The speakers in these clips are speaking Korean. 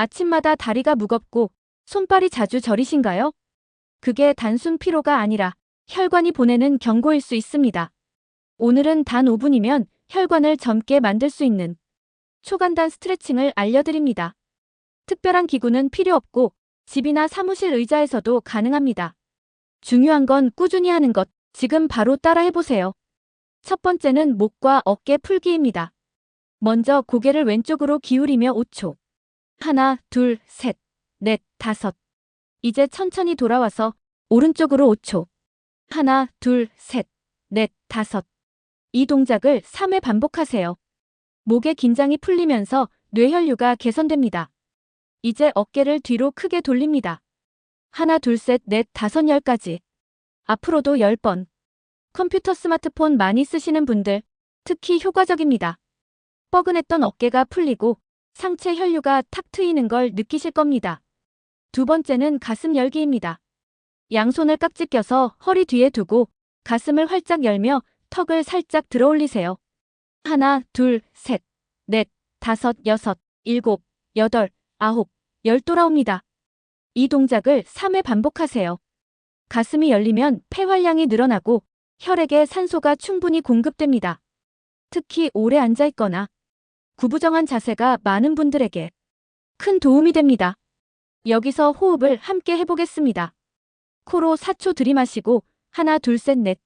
아침마다 다리가 무겁고 손발이 자주 저리신가요? 그게 단순 피로가 아니라 혈관이 보내는 경고일 수 있습니다. 오늘은 단 5분이면 혈관을 젊게 만들 수 있는 초간단 스트레칭을 알려드립니다. 특별한 기구는 필요 없고 집이나 사무실 의자에서도 가능합니다. 중요한 건 꾸준히 하는 것, 지금 바로 따라 해보세요. 첫 번째는 목과 어깨 풀기입니다. 먼저 고개를 왼쪽으로 기울이며 5초. 하나, 둘, 셋, 넷, 다섯. 이제 천천히 돌아와서 오른쪽으로 5초. 하나, 둘, 셋, 넷, 다섯. 이 동작을 3회 반복하세요. 목의 긴장이 풀리면서 뇌혈류가 개선됩니다. 이제 어깨를 뒤로 크게 돌립니다. 하나, 둘, 셋, 넷, 다섯, 열까지. 앞으로도 10번. 컴퓨터 스마트폰 많이 쓰시는 분들, 특히 효과적입니다. 뻐근했던 어깨가 풀리고 상체 혈류가 탁 트이는 걸 느끼실 겁니다. 두 번째는 가슴 열기입니다. 양손을 깍지 껴서 허리 뒤에 두고 가슴을 활짝 열며 턱을 살짝 들어 올리세요. 하나, 둘, 셋, 넷, 다섯, 여섯, 일곱, 여덟, 아홉, 열 돌아옵니다. 이 동작을 3회 반복하세요. 가슴이 열리면 폐활량이 늘어나고 혈액에 산소가 충분히 공급됩니다. 특히 오래 앉아 있거나 구부정한 자세가 많은 분들에게 큰 도움이 됩니다. 여기서 호흡을 함께 해보겠습니다. 코로 4초 들이마시고 하나 둘 셋 넷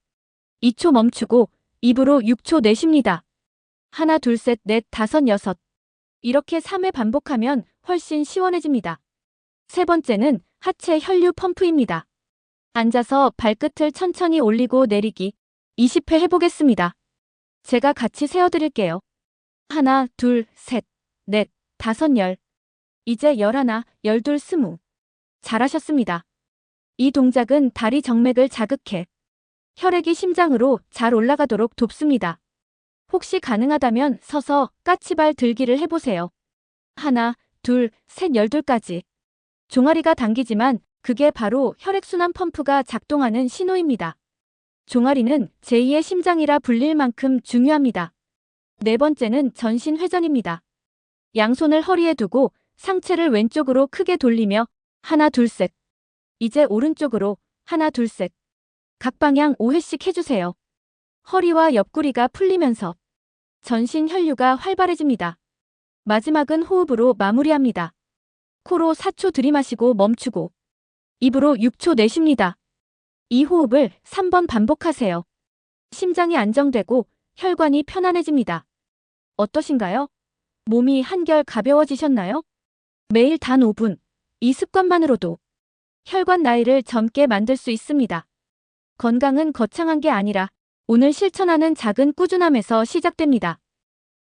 2초 멈추고 입으로 6초 내쉽니다. 하나 둘 셋 넷 다섯 여섯 이렇게 3회 반복하면 훨씬 시원해집니다. 세 번째는 하체 혈류 펌프입니다. 앉아서 발끝을 천천히 올리고 내리기 20회 해보겠습니다. 제가 같이 세어드릴게요. 하나, 둘, 셋, 넷, 다섯, 열. 이제 열하나, 열둘, 스무. 잘하셨습니다. 이 동작은 다리 정맥을 자극해 혈액이 심장으로 잘 올라가도록 돕습니다. 혹시 가능하다면 서서 까치발 들기를 해보세요. 하나, 둘, 셋, 열둘까지. 종아리가 당기지만 그게 바로 혈액순환 펌프가 작동하는 신호입니다. 종아리는 제2의 심장이라 불릴 만큼 중요합니다. 네 번째는 전신 회전입니다. 양손을 허리에 두고 상체를 왼쪽으로 크게 돌리며 하나 둘 셋. 이제 오른쪽으로 하나 둘 셋. 각 방향 5회씩 해주세요. 허리와 옆구리가 풀리면서 전신 혈류가 활발해집니다. 마지막은 호흡으로 마무리합니다. 코로 4초 들이마시고 멈추고 입으로 6초 내쉽니다. 이 호흡을 3번 반복하세요. 심장이 안정되고 혈관이 편안해집니다. 어떠신가요? 몸이 한결 가벼워지셨나요? 매일 단 5분, 이 습관만으로도 혈관 나이를 젊게 만들 수 있습니다. 건강은 거창한 게 아니라 오늘 실천하는 작은 꾸준함에서 시작됩니다.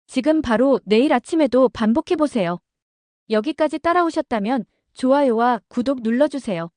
지금 바로 내일 아침에도 반복해보세요. 여기까지 따라오셨다면 좋아요와 구독 눌러주세요.